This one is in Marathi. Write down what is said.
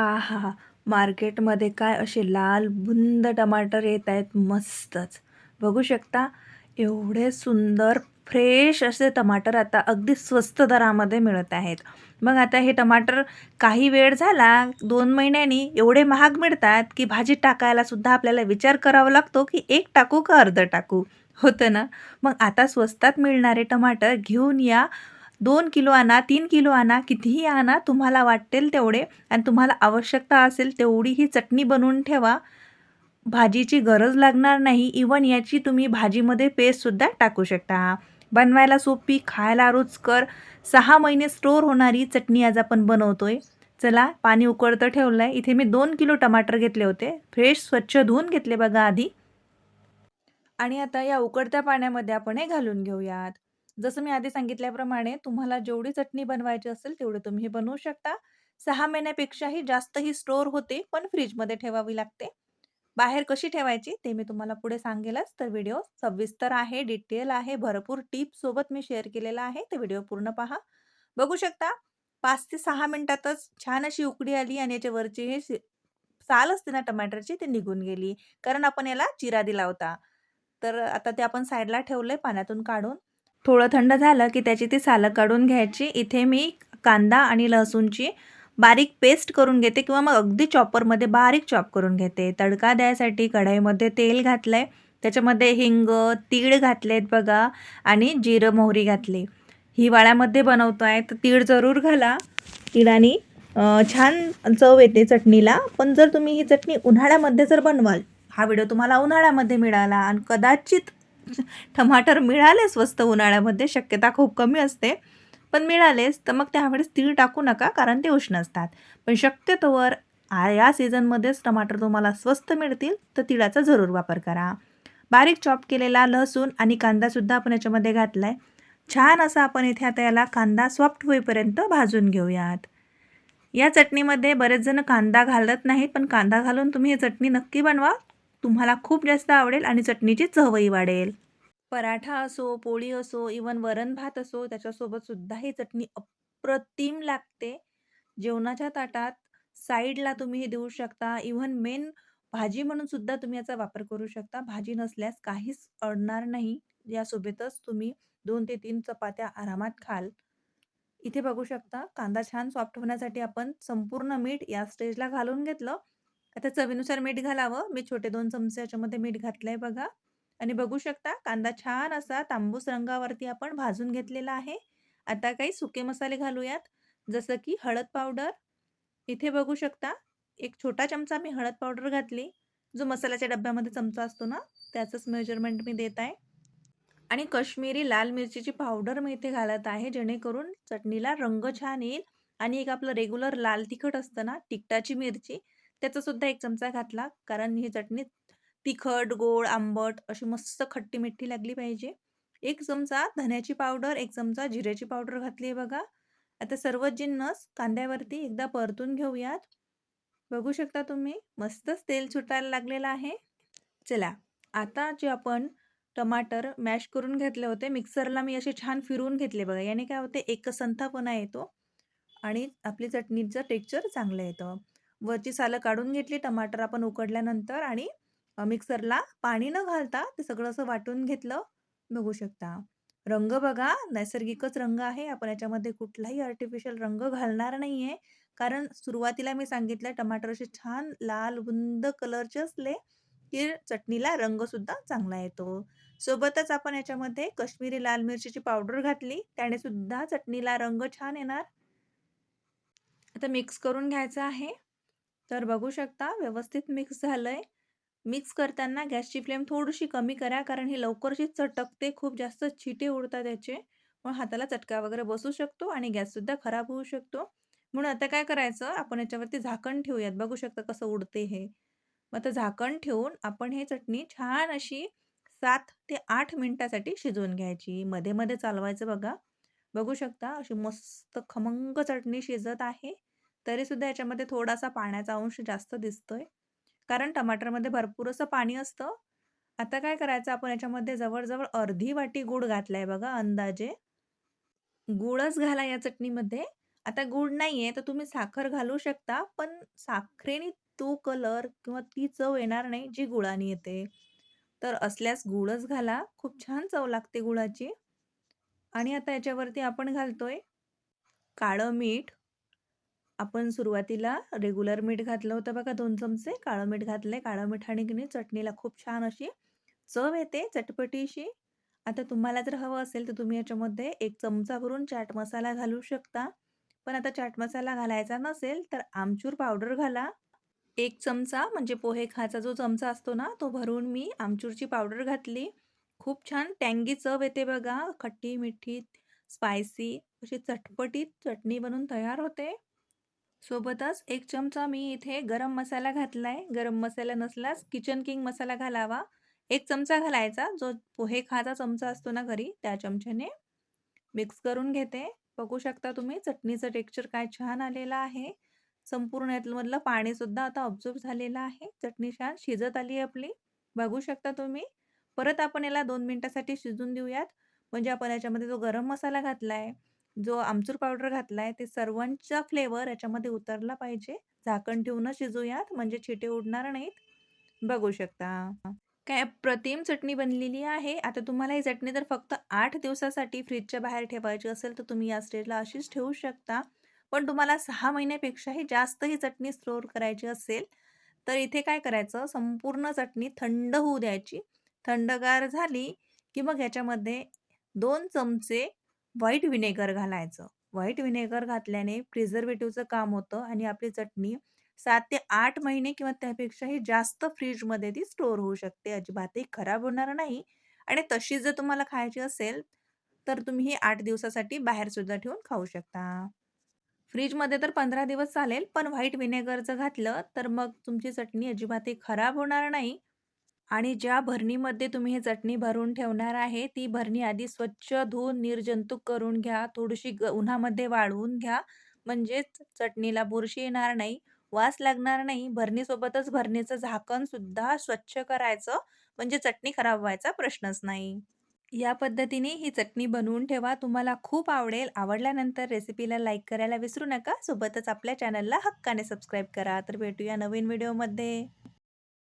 आहा मार्केटमध्ये काय असे लाल बुंद टमाटर येत आहेत मस्तच. बघू शकता एवढे सुंदर फ्रेश असे टमाटर आता अगदी स्वस्त दरामध्ये मिळत आहेत. मग आता हे टमाटर काही वेळ झाला दोन महिन्यांनी एवढे महाग मिळतात, की भाजी टाकायला सुद्धा आपल्याला विचार करावा लागतो, की एक टाकू का अर्धं टाकू? होतं ना? मग आता स्वस्तात मिळणारे टमाटर घेऊन या. दोन किलो आणा, तीन किलो आणा, कितीही आणा तुम्हाला वाटेल तेवढे आणि तुम्हाला आवश्यकता असेल तेवढी ही चटणी बनवून ठेवा. भाजीची गरज लागणार नाही. इवन याची तुम्ही भाजीमध्ये पेस्टसुद्धा टाकू शकता. बनवायला सोपी, खायला रुचकर, सहा महिने स्टोअर होणारी चटणी आज आपण आहे चला पाणी उकळतं ठेवलं आहे. इथे मी दोन किलो टमाटर घेतले होते. फ्रेश स्वच्छ धुवून घेतले बघा आधी. आणि आता या उकडत्या पाण्यामध्ये आपण हे घालून घेऊयात. जसं मी आधी सांगितल्याप्रमाणे तुम्हाला जेवढी चटणी बनवायची असेल तेवढी तुम्ही हे बनवू शकता. सहा महिन्यापेक्षाही जास्त ही स्टोअर होते, पण फ्रीजमध्ये ठेवावी लागते. बाहेर कशी ठेवायची ते मी तुम्हाला पुढे सांगेलच. तर व्हिडिओ सविस्तर आहे, डिटेल आहे, भरपूर टिप्ससोबत मी शेअर केलेला आहे. ते व्हिडिओ पूर्ण पहा. बघू शकता पाच ते सहा मिनिटातच छान अशी उकडी आली आणि याच्या वरची हे साल असते ना टमाटरची ती निघून गेली. कारण आपण याला चिरा दिला होता. तर आता ते आपण साईडला ठेवलंय पाण्यातून काढून. थोडं थंड झालं, की त्याची ती सालं काढून घ्यायची. इथे मी कांदा आणि लसूणची बारीक पेस्ट करून घेते किंवा मग अगदी चॉपरमध्ये बारीक चॉप करून घेते. तडका द्यायसाठी कढाईमध्ये तेल घातलं आहे त्याच्यामध्ये हिंग, तीळ घातले आहेत बघा आणि जिरं, मोहरी घातली. हिवाळ्यामध्ये बनवतो आहे तर तीळ जरूर घाला. तिळाने छान चव येते चटणीला. पण जर तुम्ही ही चटणी उन्हाळ्यामध्ये जर बनवाल, हा व्हिडिओ तुम्हाला उन्हाळ्यामध्ये मिळाला आणि कदाचित टमाटर मिळाले स्वस्त उन्हाळ्यामध्ये शक्यता खूप कमी असते. पण मिळालेच तर मग त्यावेळेस तीळ टाकू नका कारण ते उष्ण असतात. पण शक्यतोवर या सीझनमध्येच टमाटर तुम्हाला स्वस्त मिळतील तर तिळाचा जरूर वापर करा. बारीक चॉप केलेला लसूण आणि कांदासुद्धा आपण याच्यामध्ये घातला आहे छान असा आपण इथे आता याला कांदा सॉफ्ट होईपर्यंत भाजून घेऊयात. या चटणीमध्ये बरेच जण कांदा घालत नाहीत, पण कांदा घालून तुम्ही ही चटणी नक्की बनवा. तुम्हाला खूप जास्त आवडेल आणि चटणीची चवही वाढेल. पराठा असो, पोळी असो, इव्हन वरण-भात असो त्याच्यासोबत सुद्धा ही चटणी अप्रतिम लागते. जेवणाच्या ताटात साईडला तुम्ही हे देऊ शकता. इव्हन मेन भाजी म्हणून सुद्धा तुम्ही याचा वापर करू शकता. भाजी नसल्यास काहीच अडणार नाही. यासोबतच तुम्ही दोन ते तीन चपात्या आरामात खाल. इथे बघू शकता कांदा छान सॉफ्ट होण्यासाठी आपण संपूर्ण मीठ या स्टेजला घालून घेतलं. आता चवीनुसार मीठ घालावं. मी छोटे दोन चमचे याच्यामध्ये मीठ घातलंय बघा. आणि बघू शकता कांदा छान असा तांबूस रंगावरती आपण भाजून घेतलेला आहे. आता काही सुके मसाले घालूयात. जसं की हळद पावडर. इथे बघू शकता एक छोटा चमचा मी हळद पावडर घातली. जो मसाल्याच्या डब्यामध्ये चमचा असतो ना, त्याचंच मेजरमेंट मी देत आहे. आणि कश्मीरी लाल मिरचीची पावडर मी इथे घालत आहे, जेणेकरून चटणीला रंग छान येईल. आणि एक आपलं रेग्युलर लाल तिखट असतं ना, तिखटाची मिरची, त्याचा सुद्धा एक चमचा घातला. कारण ही चटणी तिखट, गोड, आंबट अशी मस्त खट्टी-मिठी लागली पाहिजे. एक चमचा धन्याची पावडर, एक चमचा जिऱ्याची पावडर घातली आहे बघा. आता सर्व जिन्नस कांद्यावरती एकदा परतून घेऊयात. बघू शकता तुम्ही मस्तच तेल सुटायला लागलेलं आहे. चला, आता जे आपण टमाटर मॅश करून घेतले होते, मिक्सरला मी असे छान फिरवून घेतले बघा. याने काय होते एकसंथपणा येतो आणि आपली चटणीचं टेक्स्चर चांगलं येतं. वरची सालं काढून घेतली टमाटर आपण उकडल्यानंतर आणि मिक्सरला पाणी न घालता ते सगळं असं वाटून घेतलं. बघू शकता. रंग बघा नैसर्गिकच रंग आहे. आपण याच्यामध्ये कुठलाही आर्टिफिशियल रंग घालणार नाही आहे कारण सुरुवातीला मी सांगितलं टमाटर असे छान लाल बुंद कलरचे असले, की चटणीला रंगसुद्धा चांगला येतो. सोबतच आपण याच्यामध्ये कश्मीरी लाल मिरचीची पावडर घातली. त्याने सुद्धा चटणीला रंग छान येणार. आता मिक्स करून घ्यायचं आहे. तर बघू शकता व्यवस्थित मिक्स झालंय. मिक्स करताना गॅसची फ्लेम थोडीशी कमी करा, कारण हे लवकरशी चटकते. खूप जास्त छिटे उडतात त्याचे मग हाताला चटका वगैरे बसू शकतो आणि गॅससुद्धा खराब होऊ शकतो. म्हणून आता काय करायचं, आपण याच्यावरती झाकण ठेवूयात. बघू शकता कसं उडते हे. मग आता झाकण ठेवून आपण हे चटणी छान अशी सात ते आठ मिनिटासाठी शिजवून घ्यायची. मध्ये-मध्ये चालवायचं बघा. बघू शकता अशी मस्त खमंग चटणी शिजत आहे. तरीसुद्धा याच्यामध्ये थोडासा पाण्याचा अंश जास्त दिसतोय. कारण टमाटरमध्ये भरपूर असं पाणी असतं. आता काय करायचं आपण याच्यामध्ये जवळजवळ अर्धी वाटी गूळ घातलाय बघा अंदाजे. गूळच घाला या चटणीमध्ये. आता गूळ नाहीये, तर तुम्ही साखर घालू शकता, पण साखरेने तो कलर किंवा ती चव येणार नाही, जी गुळाने येते. तर असल्यास गुळच घाला. खूप छान चव लागते गुळाची. आणि आता याच्यावरती आपण घालतोय काळं मीठ. आपण सुरुवातीला रेग्युलर मीठ घातलं होतं बघा दोन चमचे. काळं मीठ घातलंय. काळं मिठाने की नाही चटणीला खूप छान अशी चव येते चटपटीशी. आता तुम्हाला जर हवं असेल तर तुम्ही याच्यामध्ये एक चमचा भरून चाट मसाला घालू शकता. पण आता चाट मसाला घालायचा नसेल तर आमचूर पावडर घाला. एक चमचा म्हणजे पोहे खायचा जो चमचा असतो ना, तो भरून मी आमचूरची पावडर घातली. खूप छान टँगी चव येते बघा. खट्टी, मिठी, स्पायसी अशी चटपटीत चटणी बनून तयार होते. सोबतच एक चमचा मी इथे गरम मसाला घातलाय. गरम मसाला नसलाच किचन किंग मसाला घालावा. एक चमचा घालायचा. जो पोहे खायचा चमचा असतो ना घरी, त्या चमच्याने मिक्स करून घेते. बघू शकता तुम्ही चटणीचं टेक्स्चर काय छान आलेलं आहे. संपूर्ण यातमधलं पाणीसुद्धा आता ऑब्झर्व झालेलं आहे. चटणी छान शिजत आली आपली. बघू शकता तुम्ही. परत आपण याला दोन मिनिटासाठी शिजून देऊयात. म्हणजे आपण याच्यामध्ये जो गरम मसाला घातलाय, जो आमचूर पावडर घातलाय, ते सर्वांचा फ्लेवर याच्यामध्ये उतरला पाहिजे. झाकण ठेवूनच शिजूयात म्हणजे छिटे उडणार नाहीत. बघू शकता. काय अप्रतिम चटणी बनलेली आहे. आता तुम्हाला ही चटणी जर फक्त 8 दिवसासाठी फ्रिजच्या बाहेर ठेवायची असेल, तर तुम्ही या स्टेजला अशीच ठेवू शकता. पण तुम्हाला 6 महिन्यापेक्षाही जास्त ही चटणी स्टोअर करायची असेल, तर इथे काय करायचं, संपूर्ण चटणी थंड होऊ द्यायची. थंडगार झाली, की मग ह्याच्यामध्ये 2 चमचे व्हाईट व्हिनेगर घालायचं. व्हाईट व्हिनेगर घातल्याने प्रिझर्वेटिव्हचं काम होतं आणि आपली चटणी सात ते आठ महिने किंवा त्यापेक्षाही जास्त फ्रीजमध्ये ती स्टोअर होऊ शकते. अजिबातही खराब होणार नाही आणि तशीच जर तुम्हाला खायची असेल, तर तुम्ही ही आठ दिवसासाठी बाहेरसुद्धा ठेवून खाऊ शकता. फ्रीजमध्ये तर 15 दिवस चालेल, पण व्हाईट व्हिनेगर जर घातलं, तर मग तुमची चटणी अजिबातही खराब होणार नाही. आणि ज्या भरणीमध्ये तुम्ही ही चटणी भरून ठेवणार आहे, ती भरणी आधी स्वच्छ धुवून निर्जंतुक करून घ्या. थोडीशी ग उन्हामध्ये वाळवून घ्या. म्हणजेच चटणीला बुरशी येणार नाही, वास लागणार नाही. भरणीसोबतच भरणीचं झाकणसुद्धा स्वच्छ करायचं, म्हणजे चटणी खराब व्हायचा प्रश्नच नाही. या पद्धतीने ही चटणी बनवून ठेवा. तुम्हाला खूप आवडेल. आवडल्यानंतर रेसिपीला लाईक करायला विसरू नका. सोबतच आपल्या चॅनलला हक्काने सबस्क्राईब करा. तर भेटूया नवीन व्हिडिओमध्ये.